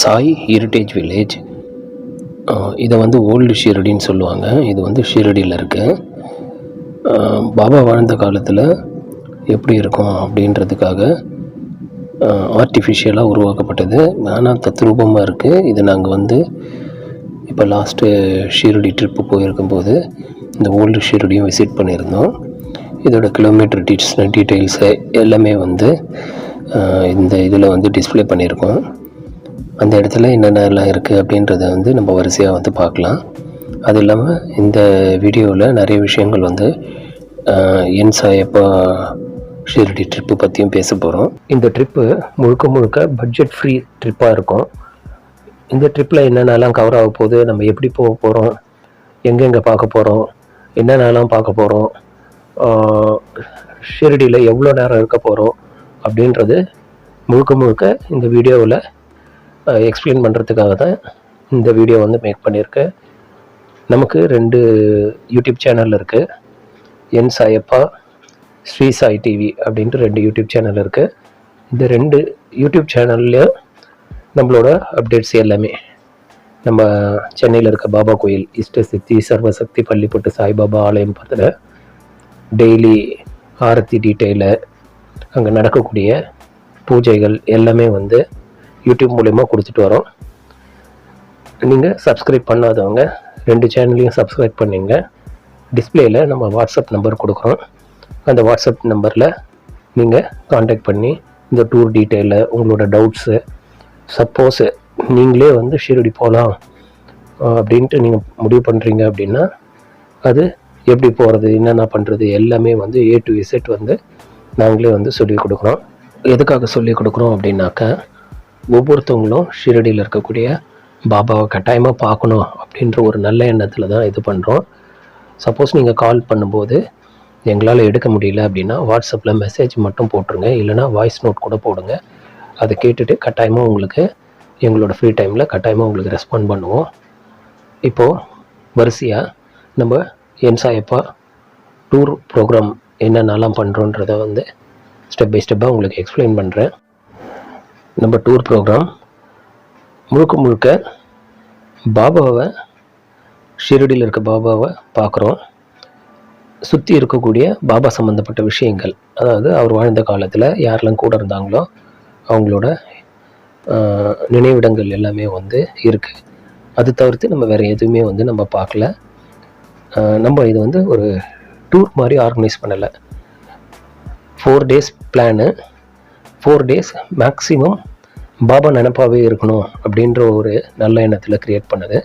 Sai heritage village இதை வந்து old ஷீரடின்னு சொல்லுவாங்க. இது வந்து ஷீரடியில் இருக்குது பாபா வாழ்ந்த காலத்தில் எப்படி இருக்கும் அப்படின்றதுக்காக ஆர்டிஃபிஷியலாக உருவாக்கப்பட்டது. ஆனால் தத்ரூபமாக இருக்குது இது நாங்கள் வந்து இப்போ லாஸ்ட்டு ஷீரடி ட்ரிப்பு போயிருக்கும்போது இந்த ஓல்டு ஷீரடியும் விசிட் பண்ணியிருந்தோம். இதோட கிலோமீட்டர் டீட்ஸ் டீட்டெயில்ஸு எல்லாமே வந்து இந்த இதில் வந்து டிஸ்ப்ளே பண்ணியிருக்கோம். அந்த இடத்துல என்னென்னலாம் இருக்குது அப்படின்றத வந்து நம்ம வரிசையாக வந்து பார்க்கலாம். அது இல்லாமல் இந்த வீடியோவில் நிறைய விஷயங்கள் வந்து என் சாயப்பா ஷீரடி ட்ரிப்பு பற்றியும் பேச போகிறோம் இந்த ட்ரிப்பு முழுக்க முழுக்க பட்ஜெட் ஃப்ரீ ட்ரிப்பாக இருக்கும். இந்த ட்ரிப்பில் என்னென்னலாம் கவர் ஆக போகுது நம்ம எப்படி போக போகிறோம் எங்கெங்கே பார்க்க போகிறோம் என்னென்னலாம் பார்க்க போகிறோம் ஷீரடியில் எவ்வளோ நேரம் இருக்க போகிறோம் அப்படின்றது முழுக்க முழுக்க இந்த வீடியோவில் எக்ஸ்பிளைன் பண்ணுறதுக்காக தான் இந்த வீடியோ வந்து மேக் பண்ணியிருக்கேன். நமக்கு ரெண்டு யூடியூப் சேனல் இருக்குது என் சாயப்பா ஸ்ரீ சாய் டிவி அப்படின்ட்டு ரெண்டு யூடியூப் சேனல் இருக்குது இந்த ரெண்டு யூடியூப் சேனல்லையும் நம்மளோட அப்டேட்ஸ் எல்லாமே. நம்ம சென்னையில் இருக்க பாபா கோயில் இஷ்ட சித்தி சர்வசக்தி பள்ளிப்பட்டு சாய்பாபா ஆலயம் பற்றின டெய்லி ஆரத்தி டீட்டெயிலு அங்கே நடக்கக்கூடிய பூஜைகள் எல்லாமே வந்து யூடியூப் மூலயமா கொடுத்துட்டு வரோம். நீங்கள் சப்ஸ்கிரைப் பண்ணாதவங்க ரெண்டு சேனல்லையும் சப்ஸ்கிரைப் பண்ணிங்க. டிஸ்பிளேயில் நம்ம வாட்ஸ்அப் நம்பர் கொடுக்குறோம். அந்த வாட்ஸ்அப் நம்பரில் நீங்கள் காண்டாக்ட் பண்ணி இந்த டூர் டீட்டெயிலில் உங்களோட டவுட்ஸு சப்போஸ் நீங்களே வந்து ஷீரடி போகலாம் அப்படின்ட்டு நீங்கள் முடிவு பண்ணுறீங்க அப்படின்னா அது எப்படி போகிறது என்னென்ன பண்ணுறது எல்லாமே வந்து ஏ டு இசட் வந்து நாங்களே வந்து சொல்லி கொடுக்குறோம். எதுக்காக சொல்லி கொடுக்குறோம் அப்படின்னாக்கா ஒவ்வொருத்தவங்களும் ஷிரடியில் இருக்கக்கூடிய பாபாவை கட்டாயமாக பார்க்கணும் அப்படின்ற ஒரு நல்ல எண்ணத்தில் தான் இது பண்ணுறோம் சப்போஸ் நீங்கள் கால் பண்ணும்போது எங்களால் எடுக்க முடியல அப்படின்னா வாட்ஸ்அப்பில் மெசேஜ் மட்டும் போட்டுருங்க. இல்லைனா வாய்ஸ் நோட் கூட போடுங்க. அதை கேட்டுட்டு கட்டாயமாக உங்களுக்கு எங்களோட ஃப்ரீ டைமில் கட்டாயமாக உங்களுக்கு ரெஸ்பாண்ட் பண்ணுவோம். இப்போது வரிசையாக நம்ம என்சாயப்பா டூர் ப்ரோக்ராம் என்னென்னலாம் பண்ணுறோன்றதை வந்து ஸ்டெப் பை ஸ்டெப்பாக உங்களுக்கு எக்ஸ்பிளைன் பண்ணுறேன் நம்ம டூர் ப்ரோக்ராம் முழுக்க முழுக்க பாபாவை ஷிரடியில் இருக்க பாபாவை பார்க்குறோம். சுற்றி இருக்கக்கூடிய பாபா சம்மந்தப்பட்ட விஷயங்கள் அதாவது அவர் வாழ்ந்த காலத்தில் யாரெல்லாம் கூட இருந்தாங்களோ அவங்களோட நினைவிடங்கள் எல்லாமே வந்து இருக்குது அது தவிர்த்து நம்ம வேறு எதுவுமே வந்து நம்ம பார்க்கல. நம்ம இது வந்து ஒரு டூர் மாதிரி ஆர்கனைஸ் பண்ணலை. Four days plan four days maximum Baba நினப்பாகவே இருக்கணும் அப்படின்ற ஒரு நல்ல எண்ணத்தில் க்ரியேட் பண்ணது.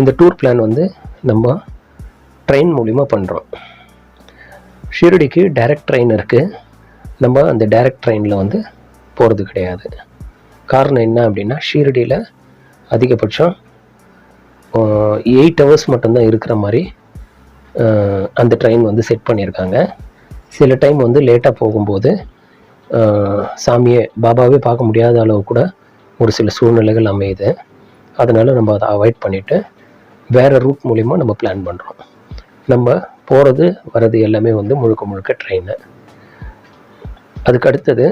இந்த டூர் பிளான் வந்து நம்ம ட்ரெயின் மூலிமா பண்ணுறோம் ஷீரடிக்கு டைரக்ட் ட்ரெயின் இருக்குது நம்ம அந்த டைரக்ட் ட்ரெயினில் வந்து போகிறது கிடையாது. காரணம் என்ன அப்படின்னா ஷீரடியில் அதிகபட்சம் எயிட் ஹவர்ஸ் மட்டும்தான் இருக்கிற மாதிரி அந்த ட்ரெயின் வந்து செட் பண்ணியிருக்காங்க. சில டைம் வந்து லேட்டாக போகும்போது சாமியை பாபாவே பார்க்க முடியாத அளவு கூட ஒரு சில சூழ்நிலைகள் அமையுது. அதனால் நம்ம அதை அவாய்ட் பண்ணிவிட்டு வேறு ரூட் மூலிமா நம்ம பிளான் பண்ணுறோம் நம்ம போகிறது வர்றது எல்லாமே வந்து முழுக்க முழுக்க ட்ரெயின் அதுக்கு அடுத்தது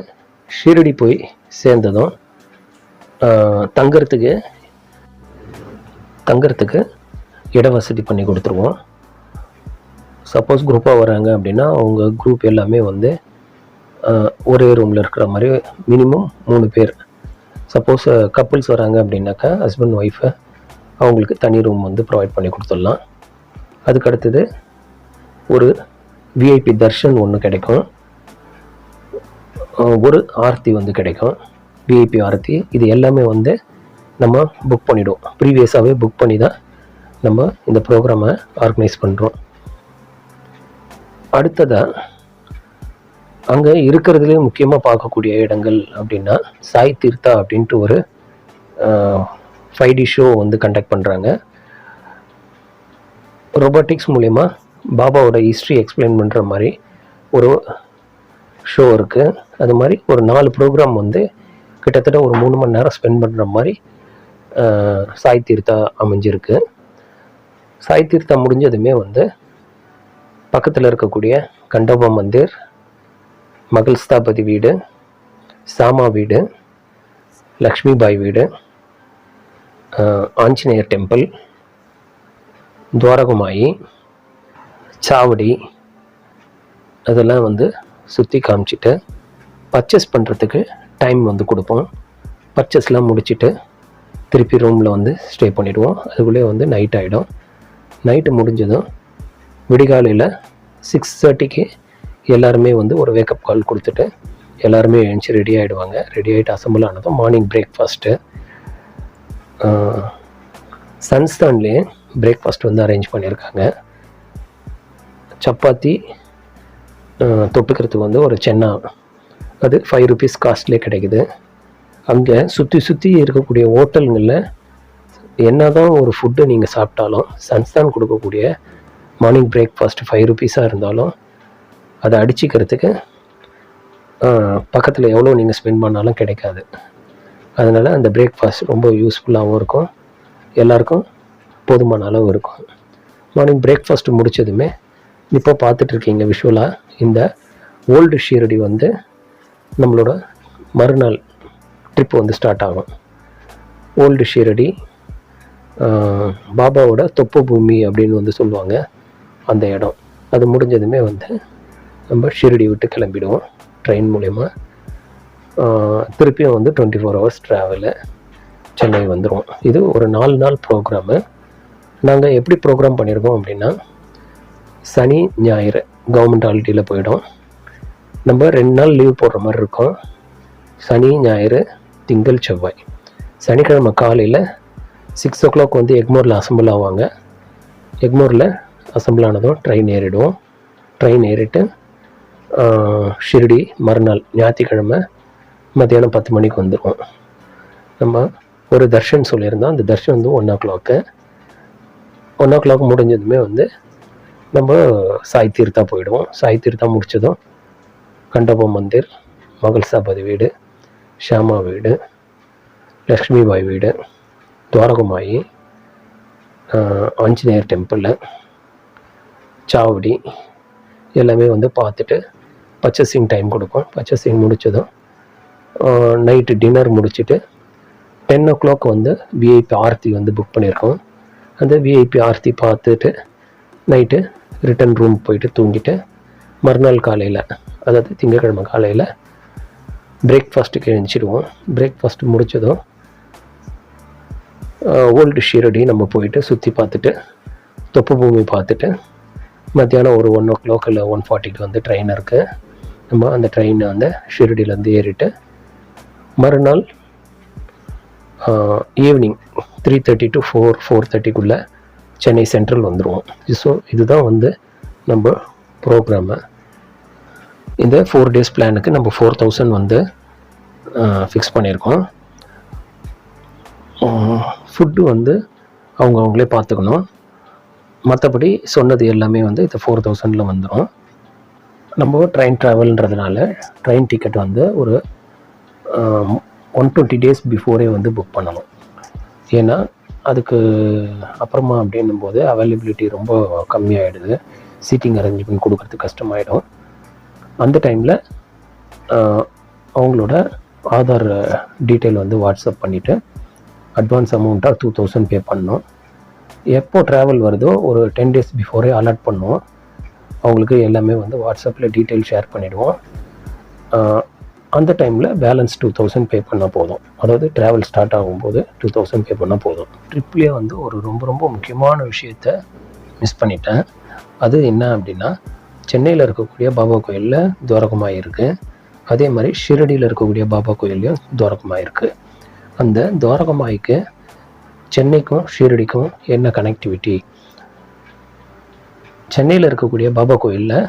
ஷீரடி போய் சேர்ந்ததும் தங்கிறதுக்கு தங்கிறதுக்கு இட வசதி பண்ணி கொடுத்துருவோம். சப்போஸ் குரூப்பாக வராங்க அப்படின்னா அவங்க குரூப் எல்லாமே வந்து ஒரே ரூமில் இருக்கிற மாதிரி மினிமம் மூணு பேர். சப்போஸ் கப்புள்ஸ் வராங்க அப்படின்னாக்கா ஹஸ்பண்ட் ஒய்ஃபை அவங்களுக்கு தனி ரூம் வந்து ப்ரொவைட் பண்ணி கொடுத்துடலாம். அதுக்கு அடுத்தது ஒரு விஐபி தர்ஷன் ஒன்று கிடைக்கும். ஒரு ஆர்த்தி வந்து கிடைக்கும். விஐபி ஆர்த்தி இது எல்லாமே வந்து நம்ம புக் பண்ணிவிடுவோம் ப்ரீவியஸாகவே புக் பண்ணி தான் நம்ம இந்த ப்ரோக்ராமை ஆர்கனைஸ் பண்ணுறோம் அடுத்ததாக அங்கே இருக்கிறதுலே முக்கியமாக பார்க்கக்கூடிய இடங்கள் அப்படின்னா சாய் தீர்த்தா அப்படின்ட்டு ஒரு ஃபைவ் டி ஷோ வந்து கண்டக்ட் பண்ணுறாங்க ரொபோட்டிக்ஸ் மூலயமா பாபாவோட ஹிஸ்ட்ரி எக்ஸ்பிளைன் பண்ணுற மாதிரி ஒரு ஷோ இருக்குது அது மாதிரி ஒரு நாலு ப்ரோக்ராம் வந்து கிட்டத்தட்ட ஒரு மூணு மணி நேரம் ஸ்பெண்ட் பண்ணுற மாதிரி சாய் தீர்த்தா அமைஞ்சிருக்கு. சாய் தீர்த்தா முடிஞ்சதுமே வந்து பக்கத்தில் இருக்கக்கூடிய கண்டோபா மந்திர் மகள்ஸ்தாபதி வீடு சாமா வீடு லக்ஷ்மிபாய் வீடு ஆஞ்சநேயர் டெம்பிள் துவாரகுமாயி சாவடி அதெல்லாம் வந்து சுற்றி காமிச்சிட்டு பர்ச்சேஸ் பண்ணுறதுக்கு டைம் வந்து கொடுப்போம். பர்ச்சேஸ்லாம் முடிச்சுட்டு திருப்பி ரூமில் வந்து ஸ்டே பண்ணிவிடுவோம் அதுக்குள்ளே வந்து நைட் ஆகிடும் நைட்டு முடிஞ்சதும் விடிகாலையில் சிக்ஸ் தேர்ட்டிக்கு எல்லாருமே வந்து ஒரு வேக்கப் கால் கொடுத்துட்டு எல்லாருமே எழுந்துச்சு ரெடி ஆகிடுவாங்க ரெடி ஆகிட்டு அசம்பிள் ஆனதும் மார்னிங் பிரேக்ஃபாஸ்ட்டு சன்ஸ்தான்லேயே பிரேக்ஃபாஸ்ட் வந்து அரேஞ்ச் பண்ணியிருக்காங்க. சப்பாத்தி தொட்டுக்கிறதுக்கு வந்து ஒரு சென்னா. அது ஃபைவ் ருபீஸ் காஸ்ட்லேயே கிடைக்குது. அங்கே சுற்றி சுற்றி இருக்கக்கூடிய ஹோட்டலுங்களில் என்னதான் ஒரு ஃபுட்டு நீங்கள் சாப்பிட்டாலும் சன்ஸ்தான் கொடுக்கக்கூடிய மார்னிங் பிரேக்ஃபாஸ்ட் ஃபைவ் ருபீஸாக இருந்தாலும் அதை அடிச்சிக்கிறதுக்கு பக்கத்தில் எவ்வளோ நீங்கள் ஸ்பெண்ட் பண்ணாலும் கிடைக்காது. அதனால் அந்த பிரேக்ஃபாஸ்ட் ரொம்ப யூஸ்ஃபுல்லாகவும் இருக்கும். எல்லாருக்கும் போதுமான அளவு இருக்கும். மார்னிங் பிரேக்ஃபாஸ்ட் முடிச்சதுமே இப்போ பார்த்துட்ருக்கீங்க விஷுவலாக இந்த ஓல்டு ஷீரடி வந்து நம்மளோட மறுநாள் ட்ரிப் வந்து ஸ்டார்ட் ஆகும். ஓல்டு ஷீரடி பாபாவோட தொப்பு பூமி அப்படின்னு வந்து சொல்லுவாங்க. அந்த இடம். அது முடிஞ்சதுமே வந்து நம்ம ஷிரடி விட்டு கிளம்பிடுவோம் ட்ரெயின் மூலயமா. திருப்பியும் வந்து twenty four hours travel Chennai வந்துடும் இது ஒரு நாலு நாள் ப்ரோக்ராமு நாங்கள் எப்படி ப்ரோக்ராம் பண்ணியிருக்கோம் அப்படின்னா சனி ஞாயிறு கவர்மெண்ட் ஹாலிடேயில் போயிடும். நம்ம ரெண்டு நாள் லீவ் போடுற மாதிரி இருக்கும். சனி ஞாயிறு திங்கள் செவ்வாய். சனிக்கிழமை காலையில் சிக்ஸ் ஓ கிளாக் வந்து எக்மோரில் அசம்பிள் ஆவாங்க. எக்மோரில் அசம்பிள் ஆனதும் ட்ரெயின் ஏறிடுவோம். ட்ரெயின் ஏறிட்டு ஷிரடி மறுநாள் ஞாயிற்றுக்கிழமை மத்தியானம் பத்து மணிக்கு வந்துடுவோம் நம்ம ஒரு தர்ஷன் சொல்லியிருந்தோம் அந்த தர்ஷன் வந்து one o'clock one o'clock முடிஞ்சதுமே வந்து நம்ம சாய் தீர்த்தா போயிடுவோம். சாய் தீர்த்தா முடித்ததும் கண்டப மந்திர் மகள்சாபதி வீடு ஷியாமா வீடு லக்ஷ்மி பாய் வீடு துவாரகமாயி ஆஞ்சநேயர் டெம்பிளில் சாவடி எல்லாமே வந்து பார்த்துட்டு பர்ச்சேசிங் டைம் கொடுப்போம். பர்ச்சேசிங் முடித்ததும் நைட்டு டின்னர் முடிச்சுட்டு டென் ஓ கிளாக் வந்து விஐபி ஆர்த்தி வந்து புக் பண்ணியிருக்கோம் அந்த விஐபி ஆர்த்தி பார்த்துட்டு நைட்டு ரிட்டன் ரூம் போயிட்டு தூங்கிட்டு மறுநாள் காலையில் அதாவது திங்கக்கிழமை காலையில் பிரேக்ஃபாஸ்ட்டுக்கு எழுந்திச்சிடுவோம் பிரேக்ஃபாஸ்ட் முடித்ததும் ஓல்டு ஷீரடி நம்ம போயிட்டு சுற்றி பார்த்துட்டு தொப்பு பூமி பார்த்துட்டு மத்தியானம் ஒரு ஒன் ஓ கிளாக் இல்லை ஒன் ஃபார்ட்டிக்கு வந்து ட்ரெயின் இருக்குது நம்ம அந்த ட்ரெயினை வந்து ஷிரடியிலேருந்து ஏறிட்டு மறுநாள் evening three thirty to four four தேர்ட்டிக்குள்ளே Chennai central வந்துடுவோம் ஸோ இதுதான் வந்து நம்ம ப்ரோக்ராமு இந்த ஃபோர் டேஸ் பிளானுக்கு நம்ம ஃபோர் தௌசண்ட் வந்து ஃபிக்ஸ் பண்ணியிருக்கோம் ஃபுட்டு வந்து அவங்க அவங்களே பார்த்துக்கணும். மற்றபடி சொன்னது எல்லாமே வந்து இந்த ஃபோர் தௌசண்டில் வந்துடும் நம்ம ட்ரெயின் ட்ராவல்ன்றதுனால ட்ரெயின் டிக்கெட் வந்து ஒரு ஒன் டுவெண்ட்டி டேஸ் பிஃபோரே வந்து புக் பண்ணணும். ஏன்னா அதுக்கு அப்புறமா அப்படின்னும் போது அவைலபிலிட்டி ரொம்ப கம்மியாயிடுது. சீட்டிங் அரேஞ்ச்மெண்ட் கொடுக்கறது கஷ்டமாயிடும். அந்த டைமில் அவங்களோட ஆதார் டீட்டெயில் வந்து வாட்ஸ்அப் பண்ணிவிட்டு அட்வான்ஸ் அமௌண்ட்டாக டூ தௌசண்ட் பே பண்ணோம் எப்போ ட்ராவல் வருதோ ஒரு டென் டேஸ் பிஃபோரே அலர்ட் பண்ணுவோம். அவங்களுக்கு எல்லாமே வந்து வாட்ஸ்அப்பில் டீட்டெயில் ஷேர் பண்ணிவிடுவோம் அந்த டைமில் பேலன்ஸ் டூ தௌசண்ட் பே பண்ணால் போதும். அதாவது ட்ராவல் ஸ்டார்ட் ஆகும்போது டூ தௌசண்ட் பே பண்ணால் போதும். ட்ரிப்லேயே வந்து ஒரு ரொம்ப ரொம்ப முக்கியமான விஷயத்த மிஸ் பண்ணிட்டேன். அது என்ன அப்படின்னா சென்னையில் இருக்கக்கூடிய பாபா கோயிலில் துவரகமாக இருக்குது அதே மாதிரி ஷிரடியில் இருக்கக்கூடிய பாபா கோயில்லையும் துவரகமாக இருக்குது அந்த துவாரகமாய்க்கு சென்னைக்கும் ஷீரடிக்கும் என்ன கனெக்டிவிட்டி சென்னையில் இருக்கக்கூடிய பாபா கோயிலில்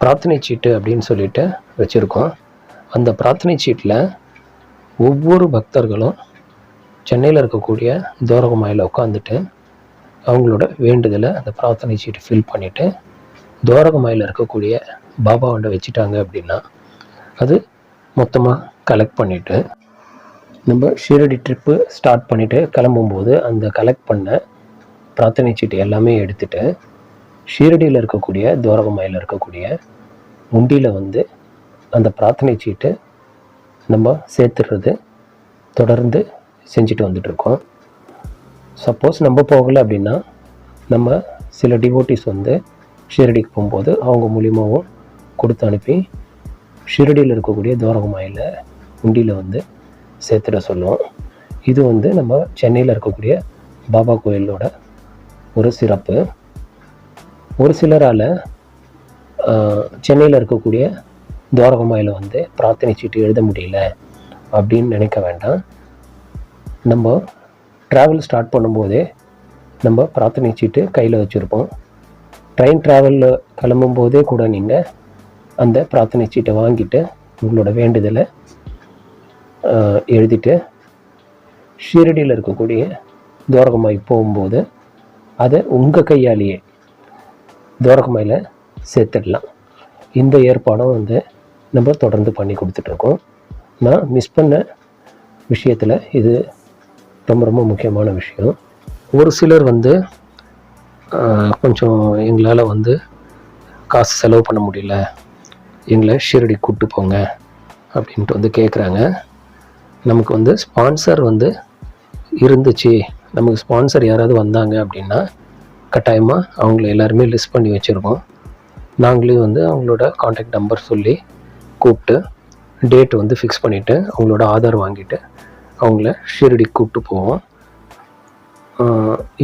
பிரார்த்தனை சீட்டு அப்படின்னு சொல்லிட்டு வச்சுருக்கோம். அந்த பிரார்த்தனை சீட்டில் ஒவ்வொரு பக்தர்களும் சென்னையில் இருக்கக்கூடிய தோரகமாயில் உட்காந்துட்டு அவங்களோட வேண்டுதலை அந்த பிரார்த்தனை சீட்டு ஃபில் பண்ணிவிட்டு தோரகமாயில் இருக்கக்கூடிய பாபாவண்ட வச்சுட்டாங்க அப்படின்னா அது மொத்தமாக கலெக்ட் பண்ணிவிட்டு நம்ம ஷீரடி ட்ரிப்பு ஸ்டார்ட் பண்ணிவிட்டு கிளம்பும்போது அந்த கலெக்ட் பண்ண பிரார்த்தனை சீட்டு எல்லாமே எடுத்துட்டு ஷீரடியில் இருக்கக்கூடிய துவாரகமாயில் இருக்கக்கூடிய உண்டியில் வந்து அந்த பிரார்த்தனை சீட்டு நம்ம சேர்த்துடுறது தொடர்ந்து செஞ்சுட்டு வந்துட்ருக்கோம் சப்போஸ் நம்ம போகலை அப்படின்னா நம்ம சில டிவோட்டிஸ் வந்து ஷீரடிக்கு போகும்போது அவங்க மூலியமாகவும் கொடுத்து அனுப்பி ஷீரடியில் இருக்கக்கூடிய துவாரகமாயில் உண்டியில் வந்து சேர்த்துட சொல்லுவோம். இது வந்து நம்ம சென்னையில் இருக்கக்கூடிய பாபா கோயிலோட ஒரு சிறப்பு. ஒரு சிலரால் சென்னையில் இருக்கக்கூடிய துவாரகமாயில் வந்து பிரார்த்தனை சீட்டு எழுத முடியல அப்படின்னு நினைக்க வேண்டாம். நம்ம ட்ராவல் ஸ்டார்ட் பண்ணும்போதே நம்ம பிரார்த்தனை சீட்டு கையில் வச்சுருப்போம். ட்ரெயின் ட்ராவலில் கிளம்பும் போதே கூட நீங்கள் அந்த பிரார்த்தனை சீட்டை வாங்கிட்டு உங்களோட வேண்டுதலை எழுதிட்டு ஷீரடியில் இருக்கக்கூடிய துவாரகமாய் போகும்போது அதை உங்கள் கையாலேயே துவாரகமாயில் சேர்த்துடலாம். இந்த ஏற்பாடும் வந்து நம்ம தொடர்ந்து பண்ணி கொடுத்துட்ருக்கோம். நான் மிஸ் பண்ண விஷயத்தில் இது ரொம்ப ரொம்ப முக்கியமான விஷயம். ஒரு சிலர் வந்து கொஞ்சம் எங்களால் வந்து காசு செலவு பண்ண முடியல. எங்களை ஷீரடி கூப்பிட்டு போங்க அப்படின்ட்டு வந்து கேட்குறாங்க நமக்கு வந்து ஸ்பான்சர் வந்து இருந்துச்சு. நமக்கு ஸ்பான்சர் யாராவது வந்தாங்க அப்படின்னா கட்டாயமாக அவங்கள எல்லாருமே லிஸ்ட் பண்ணி வச்சுருக்கோம். நாங்களே வந்து அவங்களோட காண்டாக்ட் நம்பர் சொல்லி கூப்பிட்டு டேட் வந்து ஃபிக்ஸ் பண்ணிவிட்டு அவங்களோட ஆதார் வாங்கிட்டு அவங்கள ஷீரடி கூப்பிட்டு போவோம்.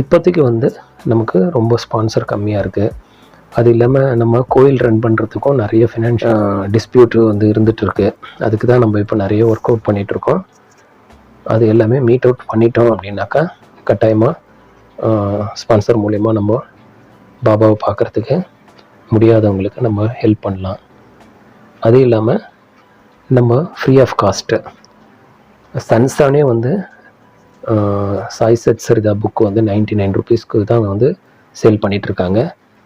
இப்போதைக்கு வந்து நமக்கு ரொம்ப ஸ்பான்சர் கம்மியாக இருக்குது அது இல்லாமல் நம்ம கோயில் ரன் பண்ணுறதுக்கும் நிறைய ஃபினான்ஷியல் டிஸ்பியூட் வந்து இருந்துகிட்டு இருக்கு. அதுக்கு தான் நம்ம இப்போ நிறைய ஒர்க் அவுட் பண்ணிகிட்ருக்கோம் அது எல்லாமே மீட் அவுட் பண்ணிட்டோம் அப்படின்னாக்கா கட்டாயமாக ஸ்பான்சர் மூலயமா நம்ம பாபாவை பார்க்குறதுக்கு முடியாதவங்களுக்கு நம்ம ஹெல்ப் பண்ணலாம். அது இல்லாமல் நம்ம ஃப்ரீ ஆஃப் காஸ்ட்டு சன்ஸ்தானே வந்து சாய் சத் சரிதா புக்கு வந்து நைன்டி நைன் ருபீஸ்க்கு தான் வந்து சேல் பண்ணிகிட்ருக்காங்க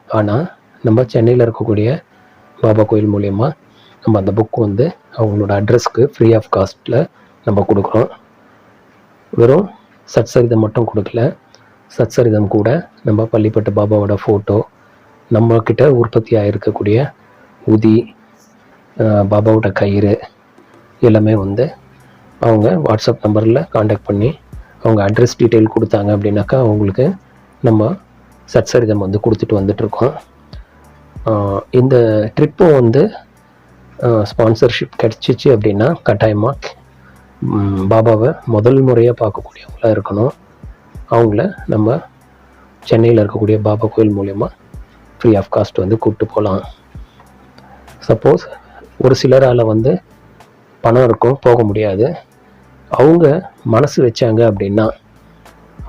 ஆனால் நம்ம சென்னையில் இருக்கக்கூடிய பாபா கோயில் மூலயமா நம்ம அந்த புக் வந்து அவங்களோட அட்ரஸ்க்கு ஃப்ரீ ஆஃப் காஸ்ட்டில் நம்ம கொடுக்குறோம். வெறும் சத்சரிதம் மட்டும் கொடுக்கல. சத்சரிதம் கூட. நம்ம பள்ளிப்பட்டு பாபாவோட ஃபோட்டோ நம்மக்கிட்ட உற்பத்தி ஆகிருக்கக்கூடிய உதி பாபாவோட கயிறு எல்லாமே வந்து அவங்க வாட்ஸ்அப் நம்பரில் காண்டாக்ட் பண்ணி அவங்க அட்ரஸ் டீட்டெயில் கொடுத்தாங்க அப்படின்னாக்கா அவங்களுக்கு நம்ம சத்சரிதம் வந்து கொடுத்துட்டு வந்துட்ருக்கோம் இந்த ட்ரிப்பும் வந்து ஸ்பான்சர்ஷிப் கிடச்சிச்சு அப்படின்னா கட்டாயமாக பாபாவை முதல் முறையாக பார்க்கக்கூடியவங்களாக இருக்கணும். அவங்கள நம்ம சென்னையில் இருக்கக்கூடிய பாபா கோயில் மூலயமா ஃப்ரீ ஆஃப் காஸ்ட் வந்து கூப்பிட்டு போகலாம் சப்போஸ் ஒரு சிலரால் வந்து பணம் இருக்கும் போக முடியாது. அவங்க மனசு வச்சாங்க அப்படின்னா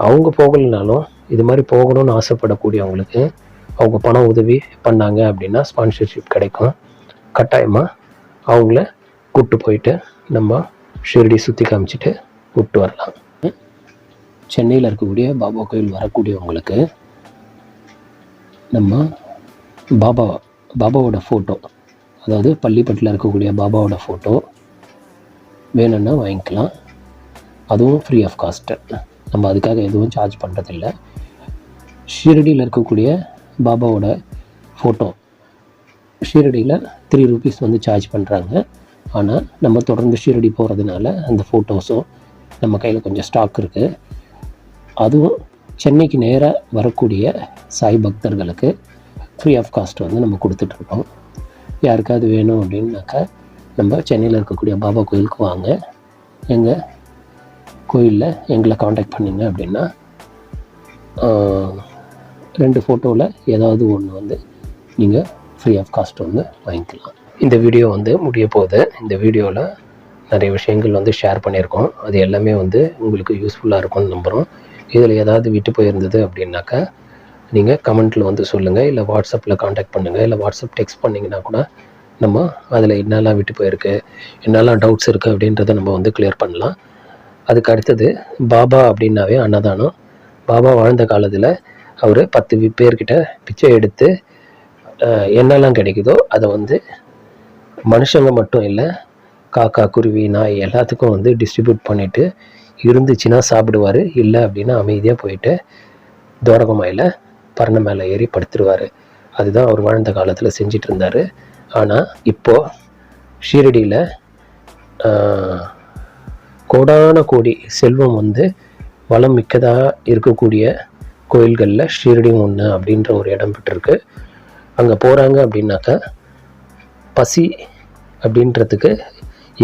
அவங்க போகலைனாலும் இது மாதிரி போகணும்னு ஆசைப்படக்கூடியவங்களுக்கு அவங்க பண உதவி பண்ணாங்க அப்படின்னா ஸ்பான்சர்ஷிப் கிடைக்கும். கட்டாயமாக அவங்கள கூப்பிட்டு போயிட்டு நம்ம ஷிரடி சுற்றி காமிச்சிட்டு கூப்பிட்டு வரலாம். சென்னையில் இருக்கக்கூடிய பாபா கோயில் வரக்கூடியவங்களுக்கு நம்ம பாபா பாபாவோட ஃபோட்டோ அதாவது பள்ளிப்பட்டில் இருக்கக்கூடிய பாபாவோட ஃபோட்டோ வேணும்னா வாங்கிக்கலாம். அதுவும் ஃப்ரீ ஆஃப் காஸ்ட்டு நம்ம அதுக்காக எதுவும் சார்ஜ் பண்ணுறதில்ல ஷீரடியில் இருக்கக்கூடிய பாபாவோட ஃபோட்டோ ஷீரடியில் த்ரீ ருபீஸ் வந்து சார்ஜ் பண்ணுறாங்க ஆனால் நம்ம தொடர்ந்து ஷீரடி போகிறதுனால அந்த ஃபோட்டோஸும் நம்ம கையில் கொஞ்சம் ஸ்டாக் இருக்குது அதுவும் சென்னைக்கு நேராக வரக்கூடிய சாய் பக்தர்களுக்கு ஃப்ரீ ஆஃப் காஸ்ட் வந்து நம்ம கொடுத்துட்ருக்கோம் யாருக்காவது வேணும் அப்படின்னாக்கா நம்ம சென்னையில் இருக்கக்கூடிய பாபா கோயிலுக்கு வாங்க. எங்கள் கோயிலில் எங்களை காண்டாக்ட் பண்ணிங்க அப்படின்னா ரெண்டு ஃபோட்டோவில் ஏதாவது ஒன்று வந்து நீங்கள் ஃப்ரீ ஆஃப் காஸ்ட் வந்து வாங்கிக்கலாம். இந்த வீடியோ வந்து முடிய போகுது இந்த வீடியோவில் நிறைய விஷயங்கள் வந்து ஷேர் பண்ணியிருக்கோம். அது எல்லாமே வந்து உங்களுக்கு யூஸ்ஃபுல்லாக இருக்கும்னு நம்புகிறோம் இதில் ஏதாவது விட்டு போயிருந்தது அப்படின்னாக்கா நீங்கள் கமெண்ட்டில் வந்து சொல்லுங்கள் இல்லை வாட்ஸ்அப்பில் காண்டாக்ட் பண்ணுங்கள் இல்லை வாட்ஸ்அப் டெக்ஸ்ட் பண்ணிங்கன்னா கூட நம்ம அதில் என்னெல்லாம் விட்டு போயிருக்கு என்னெல்லாம் டவுட்ஸ் இருக்குது அப்படின்றத நம்ம வந்து கிளியர் பண்ணலாம். அதுக்கு அடுத்தது பாபா அப்படின்னாவே அன்னதானம். பாபா வாழ்ந்த காலத்தில் அவர் பத்து பேர்கிட்ட பிச்சை எடுத்து என்னெல்லாம் கிடைக்குதோ அதை வந்து மனுஷங்க மட்டும் இல்லை காக்கா குருவி நாய் எல்லாத்துக்கும் வந்து டிஸ்ட்ரிபியூட் பண்ணிவிட்டு இருந்துச்சுன்னா சாப்பிடுவார். இல்லை அப்படின்னா அமைதியாக போயிட்டு தோரகமாயில் பரண மேலே ஏறி படுத்துருவார். அதுதான் அவர் வாழ்ந்த காலத்தில் செஞ்சிட்டு இருந்தார். ஆனால் இப்போது ஷீரடியில் கோடான கோடி செல்வம் வந்து வளம் மிக்கதாக இருக்கக்கூடிய கோயில்களில் ஷீரடியும் ஒன்று அப்படின்ற ஒரு இடம் பெற்றிருக்கு. அங்கே போகிறாங்க அப்படின்னாக்கா பசி அப்படின்றதுக்கு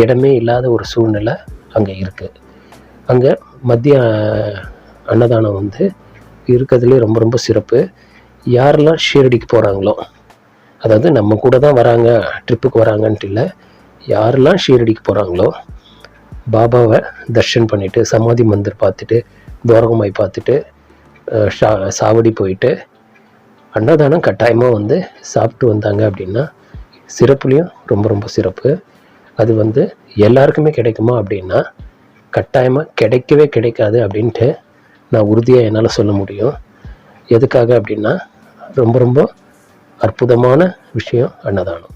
இடமே இல்லாத ஒரு சூழ்நிலை அங்கே இருக்குது அங்கே மத்திய அன்னதானம் வந்து இருக்கிறதுலே ரொம்ப ரொம்ப சிறப்பு. யாரெல்லாம் ஷீரடிக்கு போகிறாங்களோ அதாவது நம்ம கூட தான் வராங்க ட்ரிப்புக்கு வராங்கன்ட்டு இல்லை யாரெல்லாம் ஷீரடிக்கு போகிறாங்களோ பாபாவை தர்ஷன் பண்ணிவிட்டு சமாதி மந்திர் பார்த்துட்டு துவாரகமாய் பார்த்துட்டு ஷா சாவடி போயிட்டு அன்னதானம் கட்டாயமாக வந்து சாப்பிட்டு வந்தாங்க அப்படின்னா சிறப்புலேயும் ரொம்ப ரொம்ப சிறப்பு. அது வந்து எல்லாருக்குமே கிடைக்குமா அப்படின்னா கட்டாயமாக கிடைக்கவே கிடைக்காது அப்படின்ட்டு நான் உறுதியாக என்னால் சொல்ல முடியும். எதுக்காக அப்படின்னா ரொம்ப ரொம்ப அற்புதமான விஷயம் அன்னதானம்.